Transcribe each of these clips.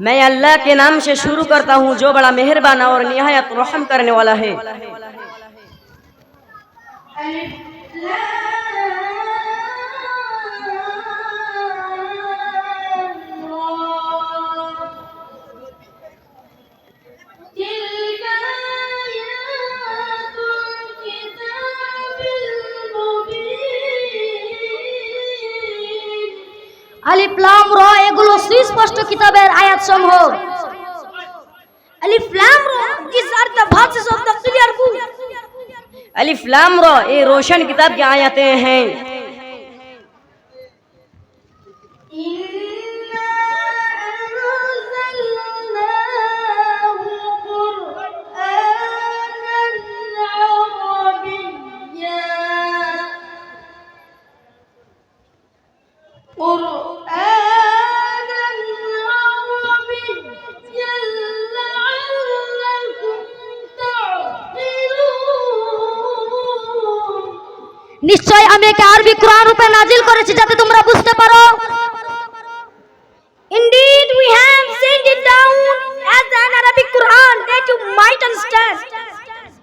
मैं अल्लाह के नाम से शुरू करता हूँ जो बड़ा मेहरबान और निहायत रहम करने वाला है آیات سم ہوتا علی فلام رو یہ روشن کتاب کیا آیا ہیں নিশ্চয় আমি একে আরবি কোরআন রূপে নাজিল করেছি যাতে তোমরা বুঝতে পারো Indeed, we have sent it down as an Arabic Quran that you might understand.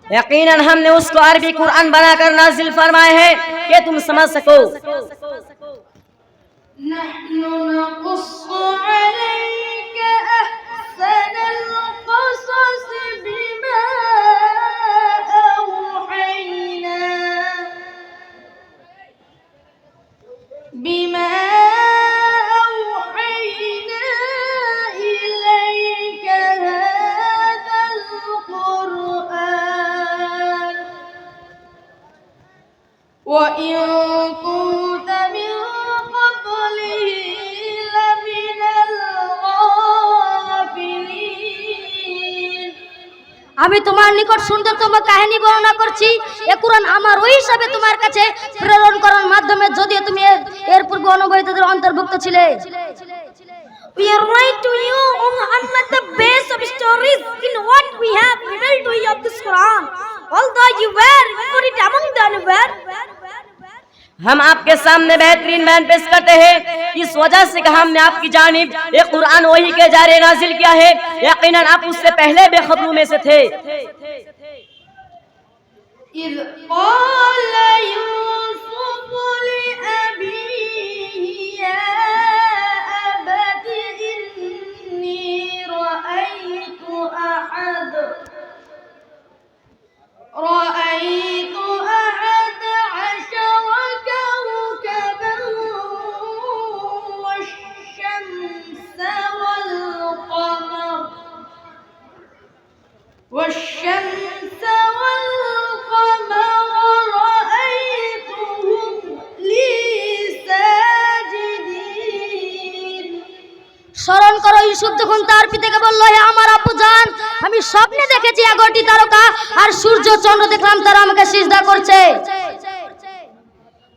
यकीनन हमने उसको अरबी कुरान बनाकर नाजिल फरमाए है कि तुम समझ सको نحن نقص عليك أحسن القصص আমি তোমার নিকট সুন্দরতম কাহিনী বর্ণনা করছি। এ কোরআন আমার ওই হিসাবে তোমার কাছে প্রেরণ করার মাধ্যমে যদিও তুমি এর পূর্বে অনুভবিতদের অন্তর্ভুক্ত ছিলে। We are write to you on the base of stories. ہم آپ کے سامنے بہترین مین پیش کرتے ہیں۔ اس وجہ سے کہ ہم نے آپ کی جانب ایک قرآن وہی کے جارے نازل کیا ہے۔ یقیناً آپ اس سے پہلے بے خبروں میں سے تھے۔ إذ قال يوسف لأبيه والشمس والقمر رأيتهم لي ساجدين স্মরণ করো ইউসুফ যখন তার পিতাকে বলল হে আমার আব্বু জান আমি স্বপ্নে দেখেছি এগারোটি তারকা আর সূর্য চন্দ্র দেখলাম তারা আমাকে সিজদা করছে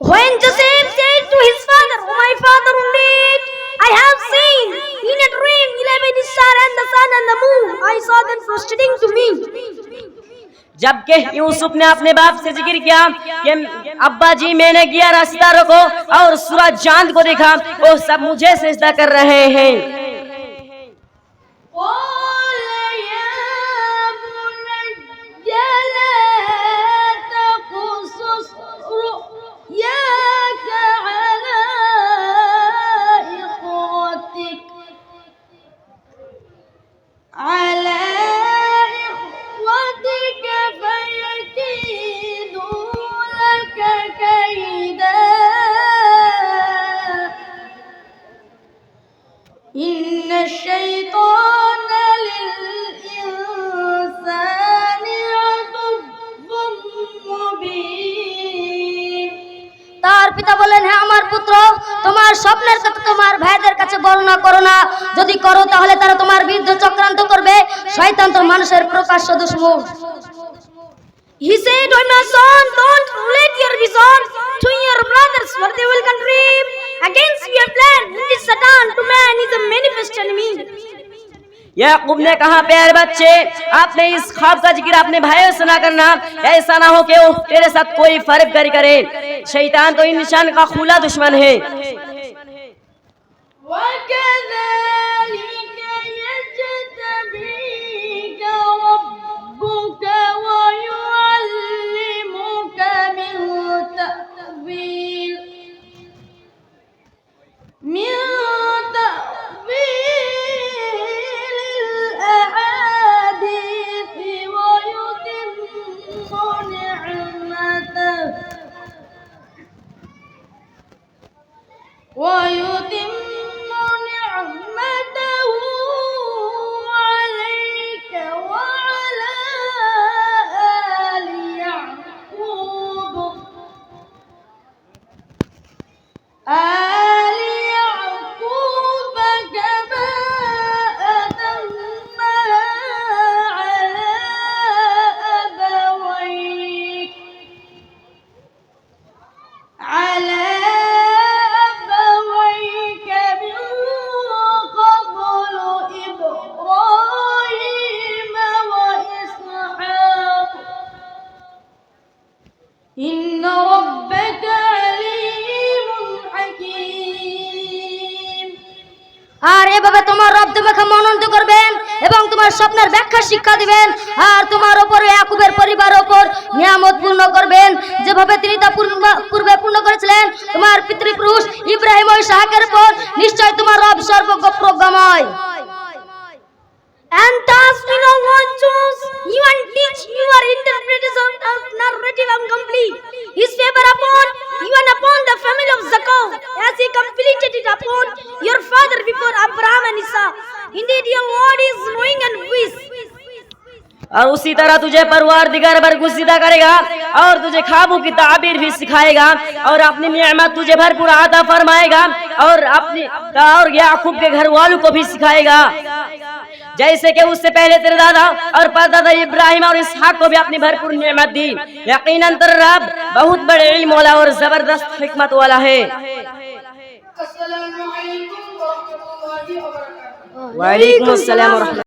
When Joseph said to his father, "Oh my father, indeed, I have seen in a dream 11 star and the sun and the moon. I saw them prostrating to me. جبکہ یوسف نے اپنے باپ سے ذکر کیا کہ ابا جی میں نے گیا راستہ رکھو اور سورج چاند کو دیکھا وہ سب مجھے سجدہ کر رہے ہیں তোমার স্বপ্নের কথা তোমার ভাইদের কাছে বর্ণনা করো না যদি করো তাহলে তারা তোমার বিরুদ্ধে চক্রান্ত করবে শয়তান তো মানুষের প্রকাশ্য দুশ্মন He said, Oh my son, don't relate your vision to your brothers, for they will contrive against your plan. This Satan to man is a manifest enemy. याकूब ने कहा प्यारे बच्चे आपने इस ख्वाब का जिक्र अपने भाइयों से ना करना ऐसा ना हो कि वो तेरे साथ कोई फर्क करी करे शैतान तो इंसान का खुला दुश्मन है وكذلك তোমার রব তোমাকে মনন্ত করবেন এবং তোমার স্বপ্নের ব্যাখ্যা শিক্ষা দিবেন আর তোমার ওপর ইয়াকুবের পরিবার ওপর নিয়ামত পূর্ণ করবেন। যেভাবে তিনি তা পূর্ব- পূর্ণ করেছিলেন, তোমার পিতৃপুরুষ ইব্রাহিম ওই ইসহাকের পর নিশ্চয় তোমার রব সর্বজ্ঞ প্রজ্ঞাময়। اور اسی طرح تجھے پروار دیگر گزیدہ کرے گا اور تجھے خوابوں کی تعبیر بھی سکھائے گا اور اپنی نعمت تجھے بھر پورا آدھا فرمائے گا اور اپنی اور یعقوب کے گھر والوں کو بھی سکھائے گا۔ جیسے کہ اس سے پہلے تیرے دادا اور پردادا ابراہیم اور اسحاق کو بھی اپنی بھرپور نعمت دی۔ یقیناً تر رب بہت بڑے علم والا اور زبردست حکمت والا ہے۔ السلام علیکم ورحمۃ اللہ وبرکاتہ۔ وعلیکم السلام ورحمۃ